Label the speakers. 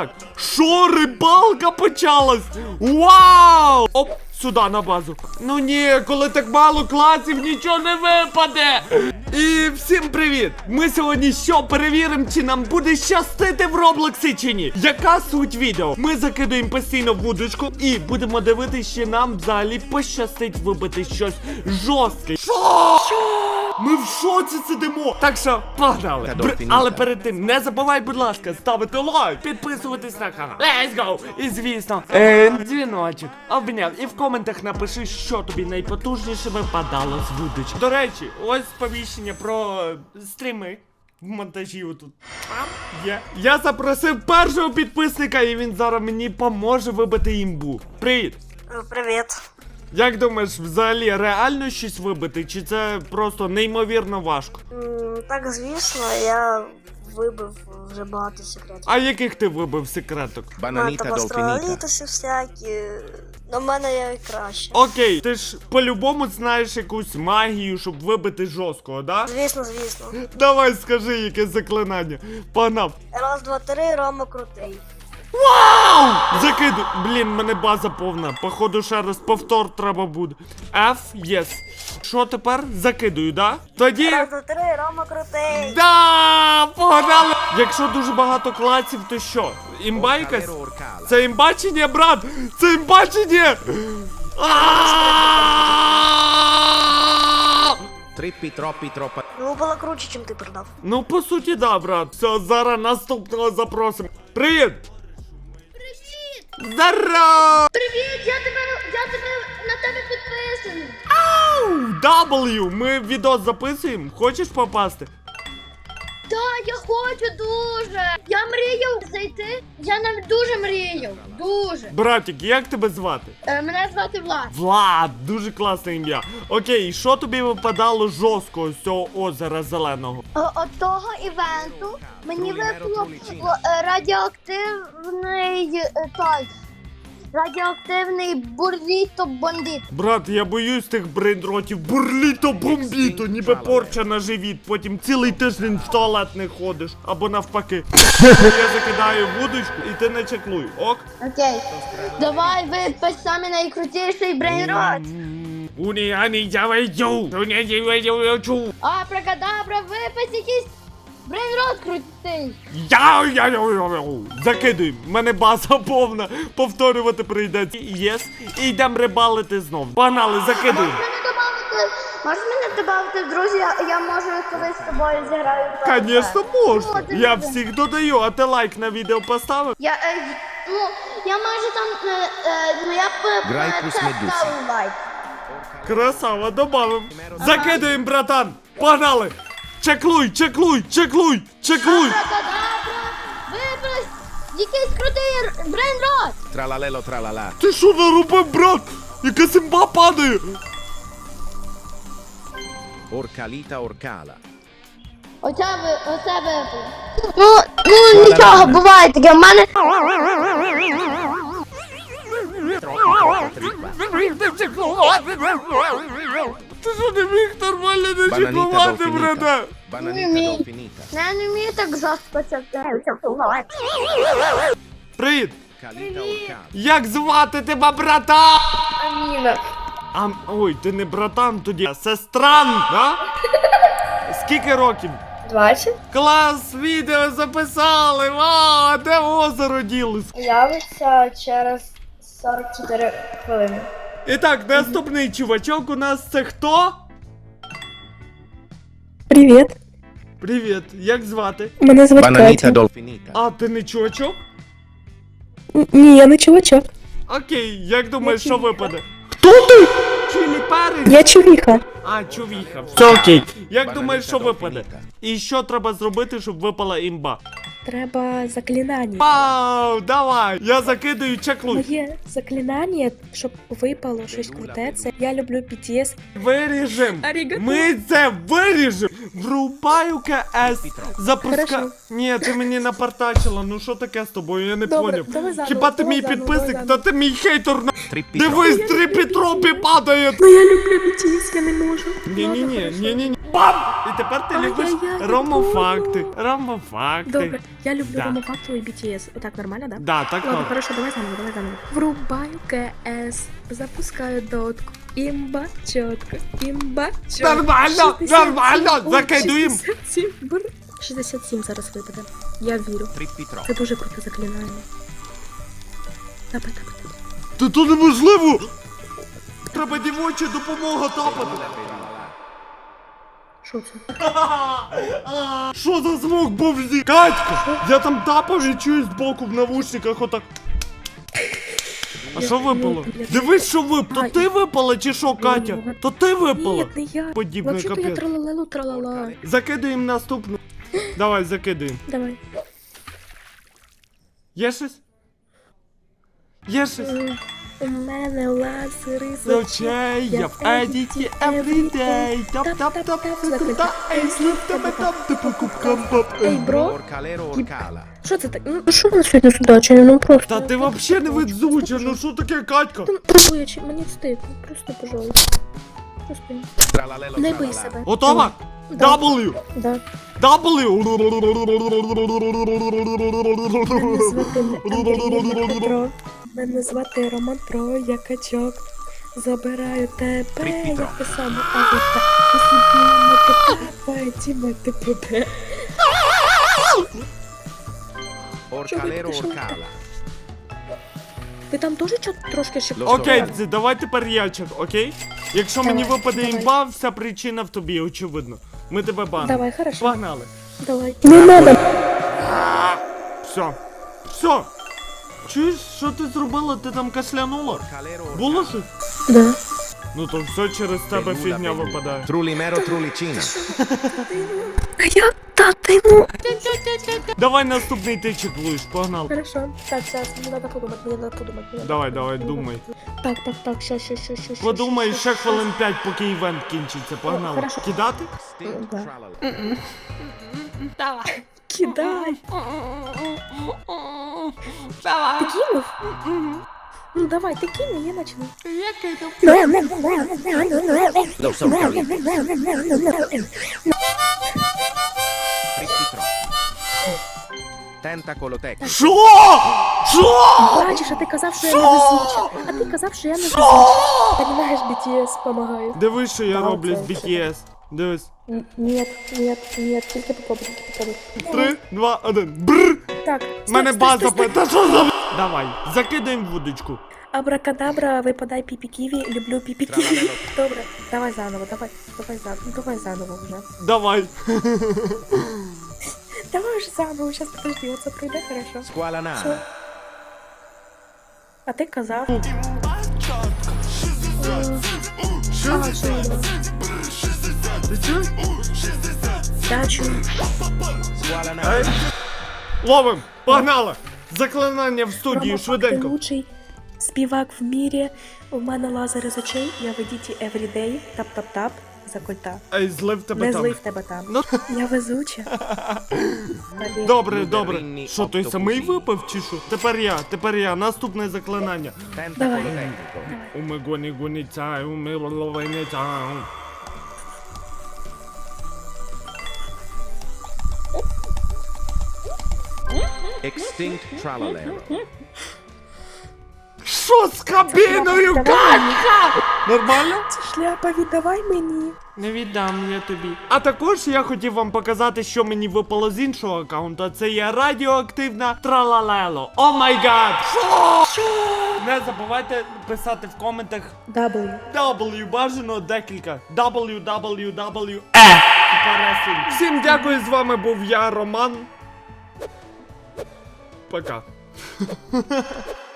Speaker 1: Так, Що, рибалка почалась? Вау! Оп, сюди на базу. Ну ні, коли так мало класів, нічого не випаде. І всім привіт! Ми сьогодні що перевіримо, чи нам буде щастити в Роблоксі чи ні. Яка суть відео? Ми закидуємо постійно вудочку і будемо дивитися, чи нам взагалі пощастить вибити щось жорстке. Що? Ми в шоці сидимо. Так що погнали. Бр- Але перед тим не забувай, будь ласка, ставити лайк, підписуватись на канал. Let's go! І звісно, е, дзвіночок обняв. І в коментах напиши, що тобі найпотужніше випадало з вудочки. До речі, ось сповіщення про е, стріми. В монтажі отут. Є. Я запросив першого підписника, і він зараз мені поможе вибити імбу. Привіт!
Speaker 2: Е, Привіт.
Speaker 1: Як думаєш, взагалі реально щось вибити, чи це просто неймовірно важко?
Speaker 2: М, Так, звісно, я вибив вже багато секретів.
Speaker 1: А яких ти вибив секреток?
Speaker 3: Бананіта
Speaker 2: там
Speaker 3: долфініта.
Speaker 2: астролітиси всякі. На мене є краще.
Speaker 1: Окей, ти ж по-любому знаєш якусь магію, щоб вибити жорсткого, да?
Speaker 2: Звісно, звісно.
Speaker 1: Давай скажи яке заклинання. Погнав.
Speaker 2: Раз, два, три, Рома крутий.
Speaker 1: Вау! Закиду. Блін, мене база повна. Походу, ще раз повтор треба буде. F, yes. Що тепер? Закидую, да? Тоді.
Speaker 2: Раз, два, три, Рома крутий.
Speaker 1: Да! Погнали! Якщо дуже багато клаців, то що? Імба якась? Це імбачення, брат! Це імбачення! А!
Speaker 3: Trippi troppi troppa.
Speaker 2: Ну, було круче, чим ти продав.
Speaker 1: Ну, по суті, да, брат. Все, зараз наступного запросимо. Привіт! Здорово!
Speaker 4: Привіт, я тебе я тебе на тебе підписаний.
Speaker 1: W! Ми відос записуємо. Хочеш попасти?
Speaker 4: Так, я хочу дуже. Я мріяв зайти. Я нам дуже мріяв. Дуже.
Speaker 1: Братик, як тебе звати?
Speaker 4: Е, мене звати Влад.
Speaker 1: Влад, дуже класне ім'я. Окей, що тобі випадало жорсткого з цього озера зеленого?
Speaker 4: Е, От того івенту мені випало е, радіоактивний е, той. Радіоактивний бурліто бандит.
Speaker 1: Брат, я боюсь тих брейнротів. Бурліто бомбіто, ніби порча на живіт. Потім цілий тиждень в туалет не ходиш. Або навпаки. я закидаю вудочку і ти не чеклуй. Ок?
Speaker 4: Окей. Давай випий самий найкрутіший брейнрот.
Speaker 1: Уні, ані, я вийду. Уні, я вийду.
Speaker 4: Абракадабра, випий якийсь брейнрот крутий.
Speaker 1: Я, я, я, я, я. Закидуй, мене база повна. Повторювати прийдеться. Єс. І йдемо рибалити знов. Погнали, закидуй.
Speaker 4: Можеш мене добавити? Можеш мене добавити в друзі? Я, я може колись з тобою зіграю. в PvP.
Speaker 1: Конечно, можна.
Speaker 4: Ну,
Speaker 1: Я
Speaker 4: буде.
Speaker 1: всіх додаю, а ти лайк на відео поставив?
Speaker 4: Я, е, ну, я майже там, е, е, ну я б
Speaker 3: Грай
Speaker 4: е,
Speaker 3: плюс
Speaker 4: це
Speaker 3: медузи.
Speaker 4: ставив лайк.
Speaker 1: Красава, добавим. Закидуємо, братан. Погнали. Чеклуй, чеклуй, чеклуй, чеклуй.
Speaker 4: Випий якийсь крутий брейнрот.
Speaker 3: Tralalelo tralala.
Speaker 1: Ти що наробив, брат? Яка симба падає?
Speaker 3: Orcalita Orcala.
Speaker 4: Оце ви, оце випив. Ну, ну нічого, буває таке, в мене...
Speaker 1: Ти що не міг нормально не
Speaker 3: Bananita
Speaker 1: чекувати, брата?
Speaker 3: dolfinita. Bananita
Speaker 4: Я не вмію так жорстко це.
Speaker 1: Привіт.
Speaker 3: Calita Orcala.
Speaker 1: Як звати тебе, братан?
Speaker 4: Аміна.
Speaker 1: А, ой, ти не братан тоді, а сестран, да? Скільки років?
Speaker 5: 20
Speaker 1: Клас, відео записали! Вау, а де озеро ділось?
Speaker 5: явиться через 44 хвилини.
Speaker 1: І так, наступний чувачок у нас це хто?
Speaker 6: Привіт,
Speaker 1: Привіт, як звати?
Speaker 6: мене звати Катя.
Speaker 3: dolfinita.
Speaker 1: А, ти не чувачок?
Speaker 6: Н- Ні, я не чувачок.
Speaker 1: Окей, як думаєш, що випаде? Хто ти? Чилі перець?
Speaker 6: Я чувіха.
Speaker 1: А, чувіха. Все окей. Як думаєш, що випаде? І що треба зробити, щоб випала імба?
Speaker 6: Треба заклинання.
Speaker 1: Вау, давай! Я закидаю чеклуй.
Speaker 6: Моє заклинання, щоб випало щось круте, це я люблю BTS.
Speaker 1: Виріжем.
Speaker 6: Арігато.
Speaker 1: Ми це виріжем. Врубаю КС. Запуска.
Speaker 6: Хорошо.
Speaker 1: Ні, ти мені напартачила. Ну що таке з тобою? Я не
Speaker 6: Добре,
Speaker 1: поняв.
Speaker 6: давай заново,
Speaker 1: Хіба ти
Speaker 6: давай
Speaker 1: мій
Speaker 6: заново,
Speaker 1: підписник?
Speaker 6: давай
Speaker 1: Та
Speaker 6: заново.
Speaker 1: ти мій хейтер на. Дивись, три Петропі падає.
Speaker 6: Ну я люблю BTS, я не можу.
Speaker 1: Ні, ні, ні, ні, ні. Бам! І тепер ти любиш
Speaker 6: Ай-яй-яй,
Speaker 1: ромофакти. Ромофакти.
Speaker 6: Добре, я люблю
Speaker 1: Да.
Speaker 6: Ромофакту і BTS. Отак нормально, да?
Speaker 1: Да, так
Speaker 6: Ладно,
Speaker 1: так.
Speaker 6: хорошо, давай заново, давай заново. Врубаю КС, запускаю дотку. Імба чітко, імба чітко.
Speaker 1: Нормально,
Speaker 6: 67,
Speaker 1: нормально,
Speaker 6: ой, 67, бр. 67 зараз випаде. Я вірю.
Speaker 3: Trippi troppo.
Speaker 6: Це дуже круте заклинання. Давай, давай, давай.
Speaker 1: Та то неможливо! Треба дівоча допомога тапати.
Speaker 6: Що це?
Speaker 1: Що за звук бомжі? Катька! Я там тапав і чую збоку в навушниках отак. А що випало? Дивись, що випало. То ти випала чи що, Катя? То ти випала.
Speaker 6: Ні, не я.
Speaker 1: Подібний
Speaker 6: Вообще-то я
Speaker 1: капець.
Speaker 6: тралалелу тралала.
Speaker 1: Закидуємо наступну. Давай, закидуємо.
Speaker 6: Давай.
Speaker 1: Є щось? Є щось?
Speaker 6: М, У мене лазери з
Speaker 1: очей я в едіті everyday. Тап тап тап та ей слив тебе там ти по кубкам пап.
Speaker 6: Ей, бро, що це так? Ну, що вона сьогодні судачі? Ну просто.
Speaker 1: Та ти вообще не видзуча, ну що таке, Катька?
Speaker 6: Пробуючи, мені стидно. Просто, пожалуйста. Просто. Не бий себе.
Speaker 1: Готова? W!
Speaker 6: Да.
Speaker 1: W!
Speaker 6: Мене звати Роман Про, я. Забираю тебе, як ти саме авіта. Усібімо тебе, Діма ТПБ.
Speaker 3: Orcalero
Speaker 6: Що ви там теж чо- трошки ще
Speaker 1: Окей, це давай тепер ячик, окей? Якщо мені
Speaker 6: Давай,
Speaker 1: випаде
Speaker 6: давай.
Speaker 1: імба, вся причина в тобі, очевидно. Ми тебе банимо.
Speaker 6: Давай, хорошо.
Speaker 1: Погнали.
Speaker 6: Давай. Не надо.
Speaker 1: Все. Все. Чуєш, що ти зробила? Ти там кашлянула? Було щось?
Speaker 6: Да.
Speaker 1: Ну то все через тебе фігня випадає.
Speaker 3: Trulimero trulicina.
Speaker 6: А я та ти ну.
Speaker 1: Давай наступний ти чеклуєш, погнали.
Speaker 6: Хорошо. Так, зараз, мені треба подумати, мені треба подумати. мені
Speaker 1: Давай, давай,
Speaker 6: подумати.
Speaker 1: думай.
Speaker 6: Так, так, так, що, що, що, що, що.
Speaker 1: Подумай ще хвилин 5, поки івент кінчиться. Погнали.
Speaker 6: Хорошо.
Speaker 1: Кидати?
Speaker 3: Stint
Speaker 6: Да. Кидай. Ти кинув? Ну давай, ти кинь, я начну.
Speaker 3: Trippi troppo.
Speaker 1: Що? Що?
Speaker 6: Бачиш, а ти казав, що я не везуча. А ти казав, що я не везуча. Понимаєш, BTS помагаю.
Speaker 1: Дивись, що я роблю з BTS. Дивись.
Speaker 6: Н- Нет, нет, нет, тільки попробуй, попробуй.
Speaker 1: Три, два, один. Бррр!
Speaker 6: Так,
Speaker 1: В мене
Speaker 6: стой, стой,
Speaker 1: база
Speaker 6: стой,
Speaker 1: пе- Та що за. Давай, закидаємо вудочку.
Speaker 6: Абракадабра, випадай піпі-ківі, люблю піпі-ківі. Добре, давай заново, давай, давай заново, давай заново вже.
Speaker 1: Давай.
Speaker 6: Давай вже заново, зараз подожди, оце пройде хорошо. Що? А ти казав.
Speaker 1: Що?
Speaker 6: А, що я думала?
Speaker 1: Ти чуєш?
Speaker 6: Я чую.
Speaker 1: Ей. Ловим! Погнали! Заклинання в студії,
Speaker 6: Рома,
Speaker 1: швиденько.
Speaker 6: Лучший співак в мірі. У мене лазери з очей, я ведіті everyday, тап-тап-тап, за кольта.
Speaker 1: Ей, злив тебе
Speaker 6: Не
Speaker 1: там.
Speaker 6: злив тебе там.
Speaker 1: Ну,
Speaker 6: Я везуча. Блін.
Speaker 1: добре, добре. Що, той самий випив чи що? Тепер я, тепер я. Наступне заклинання.
Speaker 6: Давай.
Speaker 3: tecnico.
Speaker 1: Уми гоні
Speaker 3: Extinct tralalero.
Speaker 1: Що з кабіною, Катька? Нормально?
Speaker 6: Це шляпа, віддавай мені.
Speaker 1: Не віддам я тобі. А також я хотів вам показати, що мені випало з іншого аккаунта. Це є радіоактивна тралалело. О май гад! Що? Не забувайте писати в коментах
Speaker 6: W.
Speaker 1: W бажано декілька. www. Е! Всім дякую, з вами був я, Роман. pra cá.